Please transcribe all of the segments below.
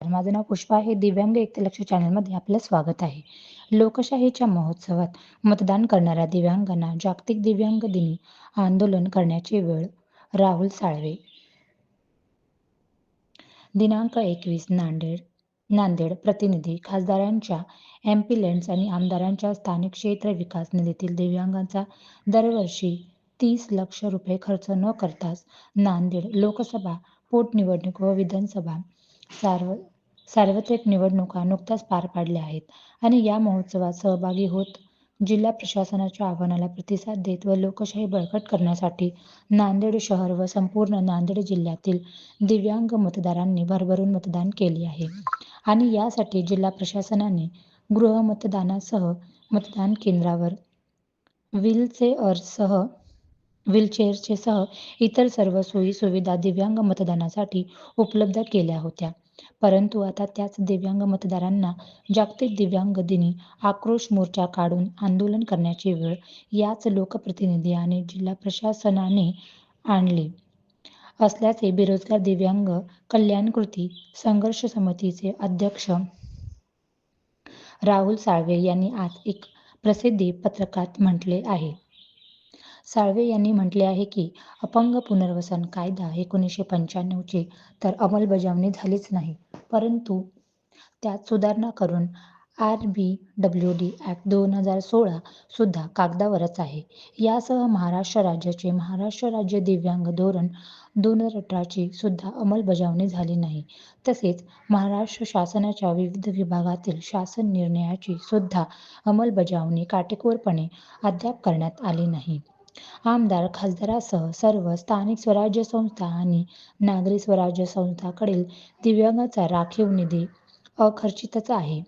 माझं नाव पुष्पा आहे. दिव्यांग एकलक्ष चॅनलमध्ये आपलं स्वागत आहे. लोकशाहीच्या महोत्सवात मतदान करणाऱ्या दिव्यांगांना जागतिक दिव्यांग दिनी आंदोलन करण्याची वेळ राहुल साळवे. दिनांक एकवीस नांदेड नांदेड प्रतिनिधी खासदारांच्या एम्पिलन्स आणि आमदारांच्या स्थानिक क्षेत्र विकास निधीतील दिव्यांगांचा दरवर्षी तीस लक्ष रुपये खर्च न करताच नांदेड लोकसभा पोटनिवडणूक व विधानसभा सार्व सार्वत्रिक निवडणुका नुकत्याच पार पाडल्या आहेत आणि या महोत्सवात सहभागी होत जिल्हा प्रशासनाच्या आव्हानाला प्रतिसाद देत व लोकशाही बळकट करण्यासाठी नांदेड शहर व संपूर्ण नांदेड जिल्ह्यातील दिव्यांग मतदारांनी भरभरून मतदान केले आहे. आणि यासाठी जिल्हा प्रशासनाने गृहमतदानासह मतदान केंद्रावर व्हीलचेअरसह व्हीलचेअरचे सह इतर सर्व सोयी सुविधा दिव्यांग मतदानासाठी उपलब्ध केल्या होत्या. परंतु आता त्याच दिव्यांग मतदारांना जागतिक दिव्यांग दिनी आक्रोश मोर्चा काढून आंदोलन करण्याची वेळ याच लोकप्रतिनिधी आणि जिल्हा प्रशासनाने आणली. असल्याचे बेरोजगार दिव्यांग कल्याण कृती संघर्ष समितीचे अध्यक्ष राहुल साळवे यांनी आज एक प्रसिद्धी पत्रकात म्हटले आहे. साळवे यांनी म्हटले आहे की अपंग पुनर्वसन कायदा एकोणीसशे पंच्याण्णवची तर अंमलबजावणी झालीच नाही. परंतु त्यात सुधारणा करून R B W D act दोन हजार सोळा सुद्धा कागदावरच आहे. यासह महाराष्ट्र राज्याचे महाराष्ट्र राज्य दिव्यांग धोरण दोन हजार अठराची सुद्धा अंमलबजावणी झाली नाही. तसेच महाराष्ट्र शासनाच्या विविध विभागातील शासन निर्णयाची सुद्धा अंमलबजावणी काटेकोरपणे अद्याप करण्यात आली नाही. आमदार खासदारासह सर्व स्थानिक स्वराज्य संस्था आणि नागरी स्वराज्य संस्थांकडील दिव्यांगाचा राखीव निधी अखर्चितच आहे.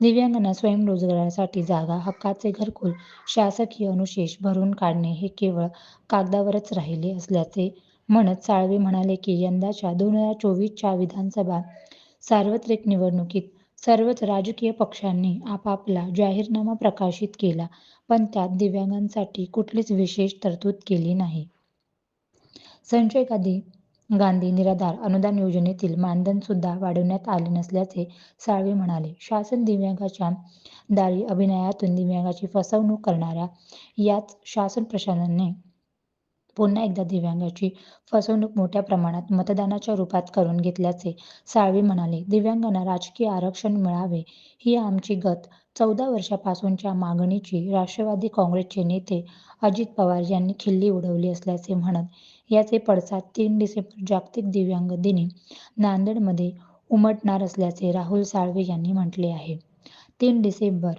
दिव्यांगांना स्वयंरोजगारासाठी जागा हक्काचे घरकुल शासकीय अनुशेष भरून काढणे हे केवळ कागदावरच राहिले असल्याचे म्हणत साळवे म्हणाले की यंदाच्या दोन हजार चोवीसच्या विधानसभा सार्वत्रिक निवडणुकीत सर्वच राजकीय पक्षांनी आपापला जाहीरनामा प्रकाशित केला पण त्यात दिव्यांगांसाठी कुठलीच विशेष तरतूद केली नाही. संजय गांधी गांधी निराधार अनुदान योजनेतील मानधन सुद्धा वाढवण्यात आले नसल्याचे साळवे म्हणाले. शासन दिव्यांगाच्या दारी अभिनयातून दिव्यांगाची फसवणूक करणाऱ्या याच शासन प्रशासनाने पुन्हा एकदा दिव्यांगाची फसवणूक मोठ्या प्रमाणात मतदानाच्या रूपात करून घेतल्याचे साळवे म्हणाले. दिव्यांगांना राजकीय आरक्षण मिळावे ही आमची गत. चौदा वर्षापासूनच्या मागणीची राष्ट्रवादी काँग्रेसचे नेते अजित पवार यांनी खिल्ली उडवली असल्याचे म्हणत याचे पडसाद तीन डिसेंबर जागतिक दिव्यांग दिनी नांदेडमध्ये उमटणार असल्याचे राहुल साळवे यांनी म्हटले आहे. तीन डिसेंबर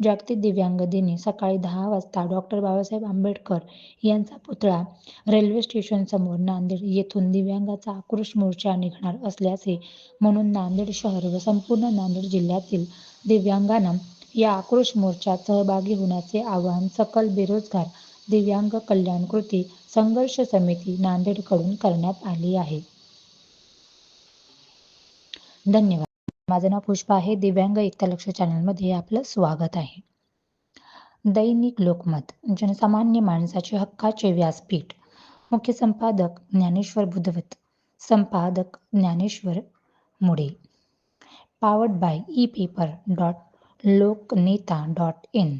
जागतिक दिव्यांग दिनी सकाळी दहा वाजता डॉक्टर बाबासाहेब आंबेडकर यांचा पुतळा रेल्वे स्टेशनसमोर नांदेड येथून दिव्यांगाचा आक्रोश मोर्चा निघणार असल्याचे म्हणून नांदेड शहर व संपूर्ण नांदेड जिल्ह्यातील दिव्यांगांना या आक्रोश मोर्चात सहभागी होण्याचे आवाहन सकल बेरोजगार दिव्यांग कल्याण कृती संघर्ष समिती नांदेडकडून करण्यात आली आहे. धन्यवाद. माझं नाव पुष्पा आहे. दिव्यांग एकता लक्ष चॅनलमध्ये आपलं स्वागत आहे. दैनिक लोकमत जनसामान्य माणसाचे हक्काचे व्यासपीठ. मुख्य संपादक ज्ञानेश्वर बुधवत संपादक Dnyaneshwar Mude powered by e paper dot Lokneta dot in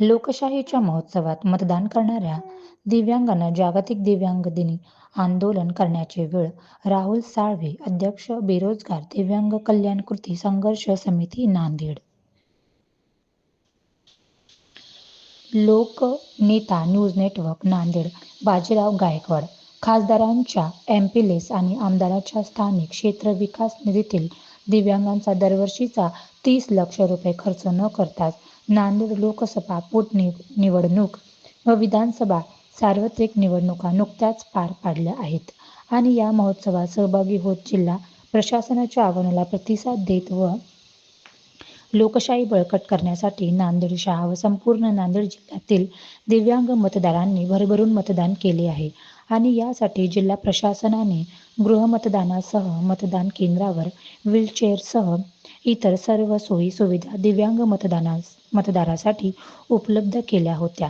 लोकशाहीच्या महोत्सवात मतदान करणाऱ्या दिव्यांगांना जागतिक दिव्यांग दिनी आंदोलन करण्याची वेळ. राहुल साळवे अध्यक्ष बेरोजगार दिव्यांग कल्याण कृती संघर्ष समिती Nanded. Lokneta news network Nanded. Bajirao Gaikwad खासदारांच्या एमपीलेस आणि आमदारांच्या स्थानिक क्षेत्र विकास निधीतील दिव्यांगांचा दरवर्षीचा तीस लक्ष रुपये खर्च न करताच नांदेड लोकसभा पोटनिवडणूक व विधानसभा सार्वत्रिक निवडणुका नुकत्याच पार पाडल्या आहेत. आणि या महोत्सवात सहभागी होत जिल्हा प्रशासनाच्या आव्हानाला प्रतिसाद देत व लोकशाही बळकट करण्यासाठी नांदेड शहा व संपूर्ण नांदेड जिल्ह्यातील दिव्यांग मतदारांनी भरभरून मतदान केले आहे. आणि यासाठी जिल्हा प्रशासनाने गृहमतदानासह मतदान केंद्रावर व्हीलचेअरसह इतर सर्व सोयी सुविधा दिव्यांग मतदानास मतदारासाठी उपलब्ध केल्या होत्या.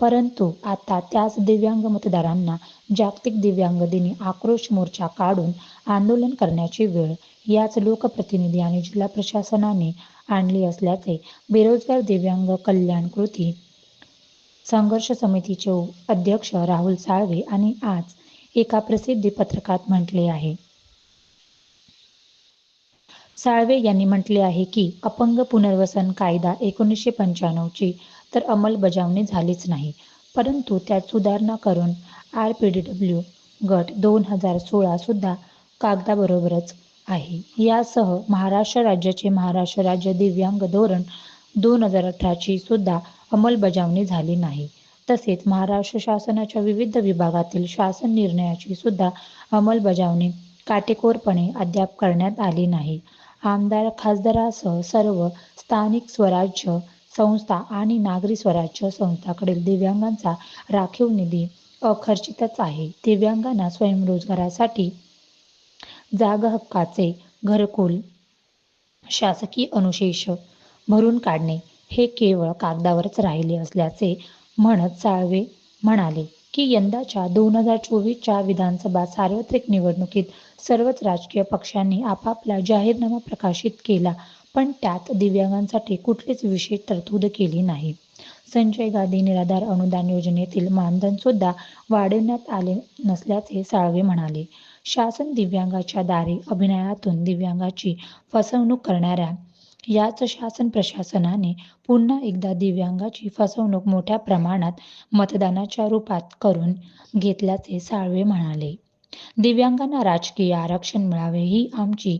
परंतु आता त्याच दिव्यांग मतदारांना जागतिक दिव्यांग दिनी आक्रोश मोर्चा काढून आंदोलन करण्याची वेळ याच लोकप्रतिनिधी आणि जिल्हा प्रशासनाने आणली असल्याचे बेरोजगार दिव्यांग कल्याण कृती संघर्ष समितीचे अध्यक्ष राहुल साळवे आणि आज एका प्रसिद्धी पत्रकात म्हटले आहे. साळवे यांनी म्हटले आहे की अपंग पुनर्वसन कायदा एकोणीसशे पंच्याण्णवची तर अंमलबजावणी झालीच नाही. परंतु त्यात सुधारणा करून आर पी डी डब्ल्यू गट दोन हजार सोळासुद्धा कागदाबरोबरच आहे. यासह महाराष्ट्र राज्याचे महाराष्ट्र राज्य दिव्यांग धोरण दोन हजार अठराची सुद्धा अंमलबजावणी झाली नाही. तसेच महाराष्ट्र शासनाच्या विविध विभागातील शासन निर्णयाची सुद्धा अंमलबजावणी काटेकोरपणे अद्याप करण्यात आली नाही. आमदार खासदारासह सर्व स्थानिक स्वराज्य संस्था आणि नागरी स्वराज्य संस्थांकडील दिव्यांगांचा राखीव निधी अखर्चितच आहे. दिव्यांगांना स्वयंरोजगारासाठी जागा हक्काचे घरकुल शासकीय अनुशेष भरून काढणे हे केवळ कागदावरच राहिले असल्याचे म्हणत साळवे म्हणाले. की यंदाच्या दोन हजार चोवीसच्या विधानसभा सार्वत्रिक निवडणुकीत सर्वच राजकीय पक्षांनी आपापला जाहीरनामा प्रकाशित केला पण त्यात दिव्यांगांसाठी कुठलीच विशेष तरतूद केली नाही. संजय गांधी निराधार अनुदान योजनेतील मानधन सुद्धा वाढवण्यात आले नसल्याचे साळवे म्हणाले. शासन दिव्यांगाच्या दारी अभिनयातून दिव्यांगाची फसवणूक करणाऱ्या याच शासन प्रशासनाने पुन्हा एकदा दिव्यांगाची फसवणूक मोठ्या प्रमाणात मतदानाच्या रूपात करून घेतल्याचे साळवे म्हणाले. दिव्यांगांना राजकीय आरक्षण मिळावे ही आमची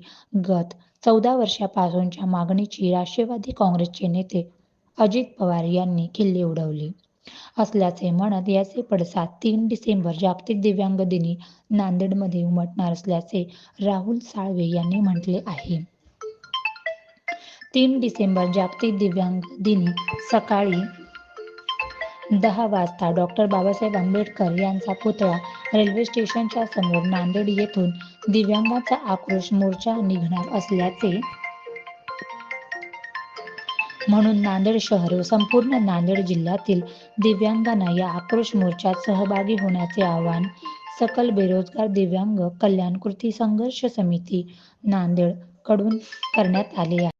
गत चौदा वर्षापासूनच्या मागणीची राष्ट्रवादी काँग्रेसचे नेते अजित पवार यांनी किल्ले उडवली. असल्याचे म्हणत याचे पडसाद तीन डिसेंबर जागतिक दिव्यांग दिनी नांदेडमध्ये उमटणार असल्याचे राहुल साळवे यांनी म्हटले आहे. तीन डिसेंबर जागतिक दिव्यांग दिनी सकाळी दहा वाजता डॉक्टर बाबासाहेब आंबेडकर यांचा पुतळा रेल्वे स्टेशनच्या समोर नांदेड येथून दिव्यांगांचा आक्रोश मोर्चा निघणार असल्याचे म्हणून नांदेड शहर व संपूर्ण नांदेड जिल्ह्यातील दिव्यांगांना या आक्रोश मोर्चात सहभागी होण्याचे आवाहन सकल बेरोजगार दिव्यांग कल्याण कृती संघर्ष समिती नांदेडकडून करण्यात आले आहे.